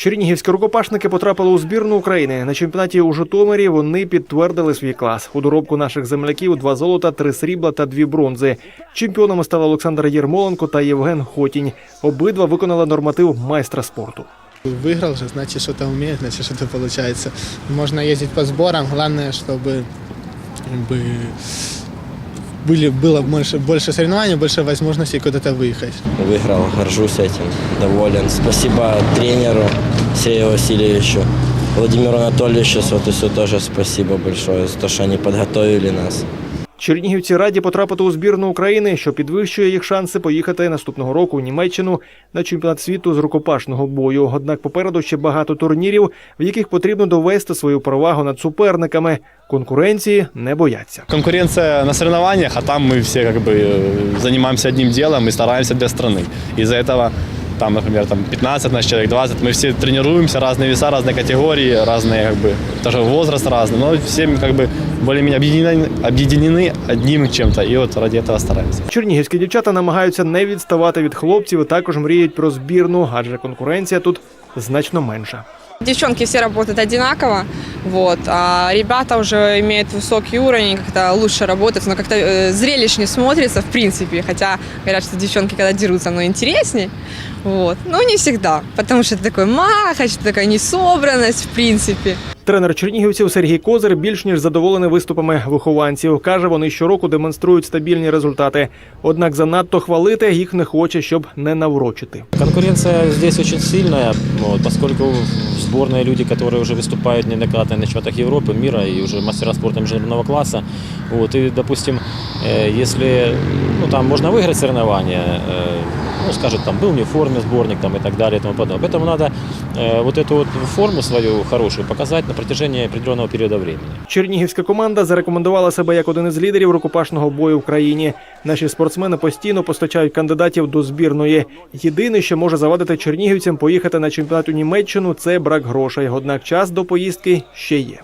Чернігівські рукопашники потрапили у збірну України. На чемпіонаті у Житомирі вони підтвердили свій клас. У доробку наших земляків два золота, три срібла та дві бронзи. Чемпіонами стали Олександр Єрмоленко та Євген Хотінь. Обидва виконали норматив майстра спорту. Выиграл же, значит, что-то умеет, значит, что-то получается. Можно ездить по сборам, главное, чтобы как бы, были, было больше, больше соревнований, больше возможностей куда-то выехать. Выиграл, горжусь этим, доволен. Спасибо тренеру Сею Васильевичу, Владимиру Анатольевичу Сотусу тоже спасибо большое за то, что они подготовили нас. Чернігівці раді потрапити у збірну України, що підвищує їх шанси поїхати наступного року у Німеччину на чемпіонат світу з рукопашного бою. Однак попереду ще багато турнірів, в яких потрібно довести свою перевагу над суперниками. Конкуренції не бояться. Конкуренция на соревнованиях, а там мы все как бы э, занимаемся одним делом и стараемся для страны. Из-за этого там, например, там 15 наш человек, 20, мы все тренируемся, разные веса, разные категории, разные как бы, даже возраст разный, но все как бы более-менее объединены, объединены одним чем-то, и вот ради этого стараемся. Чернігівські дівчата намагаються не відставати від хлопців і також мріють про збірну, адже конкуренція тут значно менша. Девчонки все работают одинаково, вот, а ребята уже имеют высокий уровень, как-то лучше работают, но как-то э, зрелищнее смотрится, в принципе, хотя говорят, что девчонки, когда дерутся, оно интересней, вот, но не всегда, потому что это такой махач, такая несобранность, в принципе. Тренер чернігівців Сергій Козир більш ніж задоволений виступами вихованців. каже, вони щороку демонструють стабільні результати. Однак занадто хвалити їх не хоче, щоб не наврочити. Конкуренция здесь очень сильная, вот, поскольку в сборные люди, которые уже выступают неоднократно на чемпионатах Европы, мира и уже мастера спорта международного класса. Вот, и, допустим, э, если ну, там можно выиграть соревнования, э, ну, скажут, там был не в форме сборник там, и так далее и тому подобное. Поэтому надо э, вот эту вот форму свою хорошую показать на протяжении определенного периода времени. Чернігівська команда зарекомендувала себе як один із лідерів рукопашного бою в країні. Наші спортсмени постійно постачають кандидатів до збірної. Єдине, що може завадити чернігівцям поїхати на чемпіонат у Німеччину, це брак грошей. Однак час до поїздки ще є.